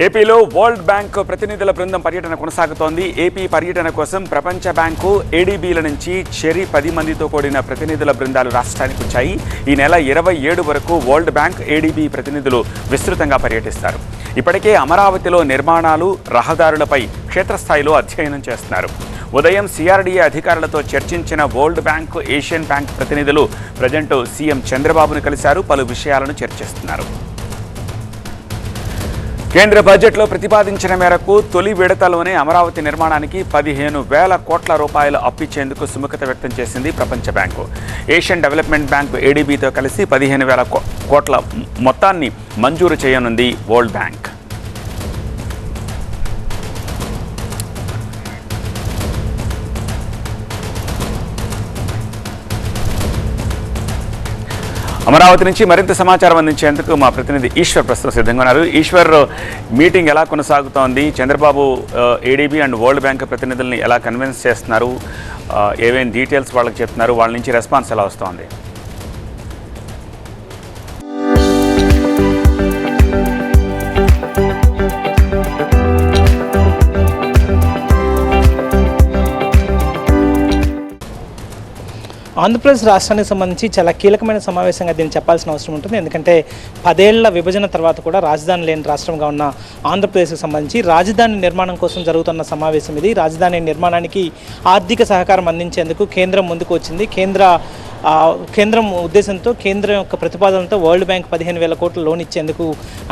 ఏపీలో world bank ప్రతినిధుల బృందం పర్యటన కొనసాగుతోంది. ఏపీ పర్యటన కోసం ప్రపంచ బ్యాంకు ఏడీబీల నుంచి చెరి పది మందితో కూడిన ప్రతినిధుల బృందాలు రాష్ట్రానికి వచ్చాయి. ఈ నెల ఇరవై ఏడు వరకు వరల్డ్ బ్యాంక్ ఏడీబీ ప్రతినిధులు విస్తృతంగా పర్యటిస్తారు. ఇప్పటికే అమరావతిలో నిర్మాణాలు రహదారులపై క్షేత్రస్థాయిలో అధ్యయనం చేస్తున్నారు. ఉదయం సిఆర్డీఏ అధికారులతో చర్చించిన వరల్డ్ బ్యాంక్ ఏషియన్ బ్యాంక్ ప్రతినిధులు ప్రజెంట్ సీఎం చంద్రబాబును కలిశారు. పలు విషయాలను చర్చిస్తున్నారు. కేంద్ర బడ్జెట్లో ప్రతిపాదించిన మేరకు తొలి విడతలోనే అమరావతి నిర్మాణానికి పదిహేను వేల కోట్ల రూపాయలు అప్పిచ్చేందుకు సుముఖత వ్యక్తం చేసింది ప్రపంచ బ్యాంకు. ఏషియన్ డెవలప్మెంట్ బ్యాంకు ఏడీబీతో కలిసి పదిహేను వేల కో- కోట్ల మొత్తాన్ని మంజూరు చేయనుంది వరల్డ్ బ్యాంక్. అమరావతి నుంచి మరింత సమాచారం అందించేందుకు మా ప్రతినిధి ఈశ్వర్ ప్రస్తుతం సిద్ధంగా ఉన్నారు. ఈశ్వర్ మీటింగ్ ఎలా కొనసాగుతోంది? Chandrababu ADB and World Bank ప్రతినిధుల్ని ఎలా కన్విన్స్ చేస్తున్నారు? ఆ, డీటెయిల్స్ వాళ్ళకి చెప్తున్నారు? వాళ్ళ నుంచి రెస్పాన్స్ ఎలా వస్తోంది? ఆంధ్రప్రదేశ్ రాష్ట్రానికి సంబంధించి చాలా కీలకమైన సమావేశంగా దీన్ని చెప్పాల్సిన అవసరం ఉంటుంది. ఎందుకంటే పదేళ్ళ విభజన తర్వాత కూడా రాజధాని లేని రాష్ట్రంగా ఉన్న ఆంధ్రప్రదేశ్కి సంబంధించి రాజధాని నిర్మాణం కోసం జరుగుతున్న సమావేశం ఇది. రాజధాని నిర్మాణానికి ఆర్థిక సహకారం అందించేందుకు కేంద్రం ముందుకు వచ్చింది. కేంద్ర కేంద్రం ఉద్దేశంతో కేంద్రం యొక్క ప్రతిపాదనతో వరల్డ్ బ్యాంక్ పదిహేను వేల కోట్ల లోన్ ఇచ్చేందుకు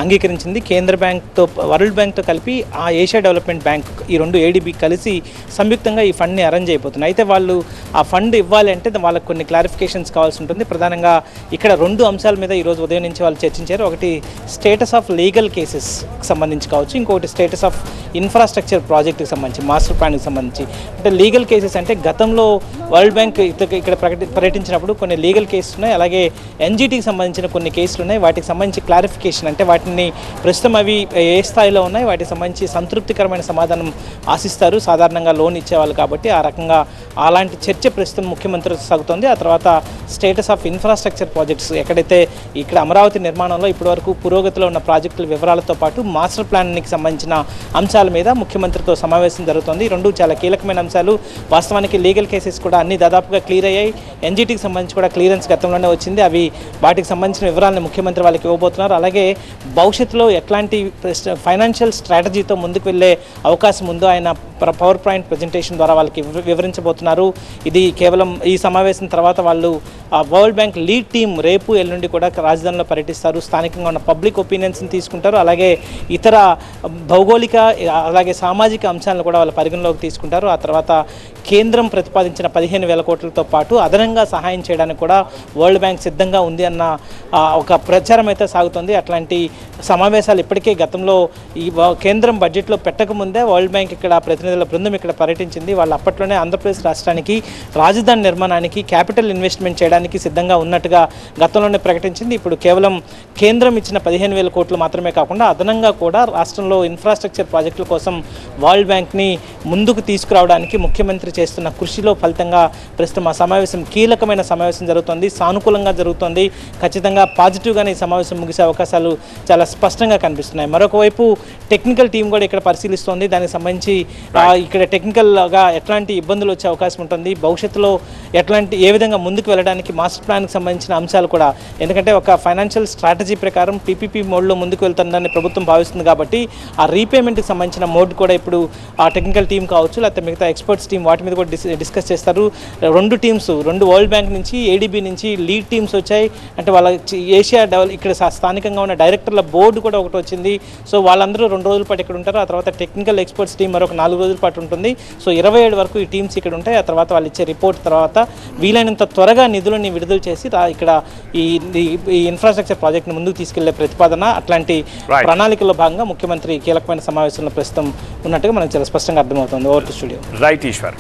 అంగీకరించింది. కేంద్ర బ్యాంక్తో వరల్డ్ బ్యాంక్తో కలిపి ఆ ఏషియా డెవలప్మెంట్ బ్యాంక్ ఈ రెండు ఏడీబీ కలిసి సంయుక్తంగా ఈ ఫండ్ని అరేంజ్ అయిపోతున్నాయి. అయితే వాళ్ళు ఆ ఫండ్ ఇవ్వాలి అంటే వాళ్ళకు కొన్ని క్లారిఫికేషన్స్ కావాల్సి ఉంటుంది. ప్రధానంగా ఇక్కడ రెండు అంశాల మీద ఈరోజు ఉదయం నుంచి వాళ్ళు చర్చించారు. ఒకటి స్టేటస్ ఆఫ్ లీగల్ కేసెస్ సంబంధించి కావచ్చు. ఇంకొకటి స్టేటస్ ఆఫ్ ఇన్ఫ్రాస్ట్రక్చర్ ప్రాజెక్ట్కి సంబంధించి మాస్టర్ ప్లాన్కి సంబంధించి. అంటే లీగల్ కేసెస్ అంటే గతంలో వరల్డ్ బ్యాంక్ ఇక్కడ ప్రకటి చేసేటప్పుడు కొన్ని లీగల్ కేసులు ఉన్నాయి అలాగే ఎన్జిటీకి సంబంధించిన కొన్ని కేసులు ఉన్నాయి. వాటికి సంబంధించి క్లారిఫికేషన్ అంటే వాటిని ప్రస్తుతం అవి ఏ స్థాయిలో ఉన్నాయి వాటికి సంబంధించి సంతృప్తికరమైన సమాధానం ఆశిస్తారు. సాధారణంగా లోన్ ఇచ్చేవాళ్ళు కాబట్టి ఆ రకంగా అలాంటి చర్చ ప్రస్తుతం ముఖ్యమంత్రి సాగుతోంది. ఆ తర్వాత స్టేటస్ ఆఫ్ ఇన్ఫ్రాస్ట్రక్చర్ ప్రాజెక్ట్స్ ఎక్కడైతే ఇక్కడ అమరావతి నిర్మాణంలో ఇప్పటివరకు పురోగతిలో ఉన్న ప్రాజెక్టుల వివరాలతో పాటు మాస్టర్ ప్లాన్కి సంబంధించిన అంశాల మీద ముఖ్యమంత్రితో సమావేశం జరుగుతోంది. రెండు చాలా కీలకమైన అంశాలు. వాస్తవానికి లీగల్ కేసెస్ కూడా అన్ని దాదాపుగా క్లియర్ అయ్యాయి. ఎన్జిటికి సంబంధించి కూడా క్లియరెన్స్ గతంలోనే వచ్చింది. అవి వాటికి సంబంధించిన వివరాలను ముఖ్యమంత్రి వాళ్ళకి ఇవ్వబోతున్నారు. అలాగే భవిష్యత్తులో ఎట్లాంటి ఫైనాన్షియల్ స్ట్రాటజీతో ముందుకు వెళ్ళే అవకాశం ఉందో ఆయన పవర్ పాయింట్ ప్రజెంటేషన్ ద్వారా వాళ్ళకి వివరించబోతున్నారు. ఇది కేవలం ఈ సమావేశం తర్వాత వాళ్ళు వరల్డ్ బ్యాంక్ లీడ్ టీం రేపు ఎల్లుండి కూడా రాజధానిలో పర్యటిస్తారు. స్థానికంగా ఉన్న పబ్లిక్ ఒపీనియన్స్ని తీసుకుంటారు. అలాగే ఇతర భౌగోళిక అలాగే సామాజిక అంశాలను కూడా వాళ్ళ పరిగణలోకి తీసుకుంటారు. ఆ తర్వాత కేంద్రం ప్రతిపాదించిన పదిహేను వేల కోట్లతో పాటు అదనంగా సహాయం చేయడానికి కూడా వరల్డ్ బ్యాంక్ సిద్ధంగా ఉంది అన్న ఒక ప్రచారం అయితే సాగుతుంది. అట్లాంటి సమావేశాలు ఇప్పటికే గతంలో ఈ కేంద్రం బడ్జెట్లో పెట్టకముందే వరల్డ్ బ్యాంక్ ఇక్కడ ప్రతినిధుల బృందం ఇక్కడ పర్యటించింది. వాళ్ళు అప్పట్లోనే ఆంధ్రప్రదేశ్ రాష్ట్రానికి రాజధాని నిర్మాణానికి క్యాపిటల్ ఇన్వెస్ట్మెంట్ చేయడానికి సిద్ధంగా ఉన్నట్టుగా గతంలోనే ప్రకటించింది. ఇప్పుడు కేవలం కేంద్రం ఇచ్చిన పదిహేను వేల కోట్లు మాత్రమే కాకుండా అదనంగా కూడా రాష్ట్రంలో ఇన్ఫ్రాస్ట్రక్చర్ ప్రాజెక్టుల కోసం వరల్డ్ బ్యాంక్ని ముందుకు తీసుకురావడానికి ముఖ్యమంత్రి చేస్తున్న కృషిలో ఫలితంగా ప్రస్తుతం ఆ సమావేశం కీలకమైన సమావేశం జరుగుతోంది. సానుకూలంగా జరుగుతోంది. ఖచ్చితంగా పాజిటివ్గానే ఈ సమావేశం ముగిసే అవకాశాలు చాలా స్పష్టంగా కనిపిస్తున్నాయి. మరొక వైపు టెక్నికల్ టీం కూడా ఇక్కడ పరిశీలిస్తోంది. దానికి సంబంధించి ఇక్కడ టెక్నికల్గా ఎట్లాంటి ఇబ్బందులు వచ్చే అవకాశం ఉంటుంది. భవిష్యత్తులో ఎట్లాంటి ఏ విధంగా ముందుకు వెళ్ళడానికి మాస్టర్ ప్లాన్కి సంబంధించిన అంశాలు కూడా. ఎందుకంటే ఒక ఫైనాన్షియల్ స్ట్రాటజీ ప్రకారం పీపీపీ మోడ్లో ముందుకు వెళ్తుందని ప్రభుత్వం భావిస్తుంది కాబట్టి ఆ రీపేమెంట్కి సంబంధించిన మోడ్ కూడా ఇప్పుడు ఆ టెక్నికల్ టీం కావచ్చు లేకపోతే మిగతా ఎక్స్పర్ట్స్ టీం వాటి మీద కూడా డిస్కస్ చేస్తారు. రెండు టీమ్స్ రెండు వరల్డ్ బ్యాంక్ నుంచి ఏడీబీ నుంచి లీడ్ టీమ్స్ వచ్చాయి. అంటే వాళ్ళ ఏషియా డెవలప్ ఇక్కడ స్థానికంగా ఉన్న డైరెక్టర్ల బోర్డు కూడా ఒకటి వచ్చింది. సో వాళ్ళందరూ రెండు రోజుల పాటు ఇక్కడ ఉంటారు. ఆ తర్వాత టెక్నికల్ ఎక్స్పర్ట్స్ టీం మరొక నాలుగు రోజుల పాటు ఉంటుంది. సో ఇరవై ఏడు వరకు ఈ టీమ్స్ ఇక్కడ ఉంటాయి. ఆ తర్వాత వాళ్ళు ఇచ్చే రిపోర్ట్ తర్వాత వీలైనంత త్వరగా నిధులని విడుదల చేసి ఇక్కడ ఈ ఇన్ఫ్రాస్ట్రక్చర్ ప్రాజెక్ట్ని ముందుకు తీసుకెళ్ళే ప్రతిపాదన అట్లాంటి. ప్రణాళికలో భాగంగా ముఖ్యమంత్రి కీలకమైన సమావేశంలో ప్రస్తుతం ఉన్నట్టుగా మనకు చాలా స్పష్టంగా అర్థమవుతుంది. Over to studio. Right Eshwar